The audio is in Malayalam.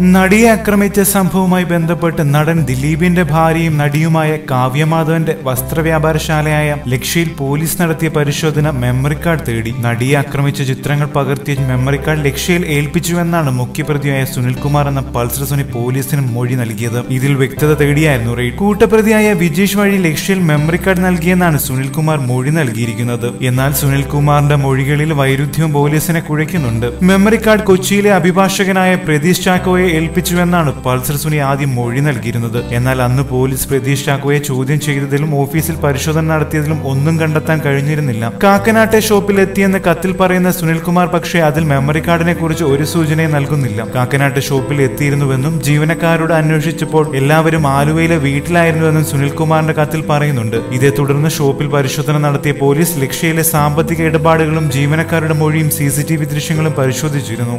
നടിയെ ആക്രമിച്ച സംഭവവുമായി ബന്ധപ്പെട്ട് നടൻ ദിലീപിന്റെ ഭാര്യയും നടിയുമായ കാവ്യമാധവന്റെ വസ്ത്രവ്യാപാരശാലയായ ലക്ഷ്യയിൽ പോലീസ് നടത്തിയ പരിശോധന മെമ്മറി കാർഡ് തേടി. നടിയെ ആക്രമിച്ച ചിത്രങ്ങൾ പകർത്തിയ മെമ്മറി കാർഡ് ലക്ഷ്യയിൽ ഏൽപ്പിച്ചുവെന്നാണ് മുഖ്യപ്രതിയായ സുനിൽകുമാർ എന്ന പൾസർ സുനി പോലീസിന് മൊഴി നൽകിയത്. ഇതിൽ വ്യക്തത തേടിയായിരുന്നു റെയ്ഡ്. കൂട്ടപ്രതിയായ വിജേഷ് വഴി ലക്ഷ്യയിൽ മെമ്മറി കാർഡ് നൽകിയെന്നാണ് സുനിൽകുമാർ മൊഴി നൽകിയിരിക്കുന്നത്. എന്നാൽ സുനിൽകുമാറിന്റെ മൊഴികളിൽ വൈരുദ്ധ്യവും പോലീസിനെ കുഴയ്ക്കുന്നുണ്ട്. മെമ്മറി കാർഡ് കൊച്ചിയിലെ അഭിഭാഷകനായ പ്രതീഷ് ചാക്കോയെ ഏൽപ്പിച്ചുവെന്നാണ് പൾസർ സുനി ആദ്യം മൊഴി നൽകിയിരുന്നത്. എന്നാൽ അന്ന് പോലീസ് പ്രതീഷ് ചാക്കോയെ ചോദ്യം ചെയ്തതിലും ഓഫീസിൽ പരിശോധന നടത്തിയതിലും ഒന്നും കണ്ടെത്താൻ കഴിഞ്ഞിരുന്നില്ല. കാക്കനാട്ടെ ഷോപ്പിൽ എത്തിയെന്ന് കത്തിൽ പറയുന്ന സുനിൽകുമാർ പക്ഷേ അതിൽ മെമ്മറി കാർഡിനെ കുറിച്ച് ഒരു സൂചനയും നൽകുന്നില്ല. കാക്കനാട്ടെ ഷോപ്പിൽ എത്തിയിരുന്നുവെന്നും ജീവനക്കാരോട് അന്വേഷിച്ചപ്പോൾ എല്ലാവരും ആലുവയിലെ വീട്ടിലായിരുന്നുവെന്നും സുനിൽകുമാറിന്റെ കത്തിൽ പറയുന്നുണ്ട്. ഇതേ തുടർന്ന് ഷോപ്പിൽ പരിശോധന നടത്തിയ പോലീസ് ലക്ഷ്യയിലെ സാമ്പത്തിക ഇടപാടുകളും ജീവനക്കാരുടെ മൊഴിയും സി ദൃശ്യങ്ങളും പരിശോധിച്ചിരുന്നു.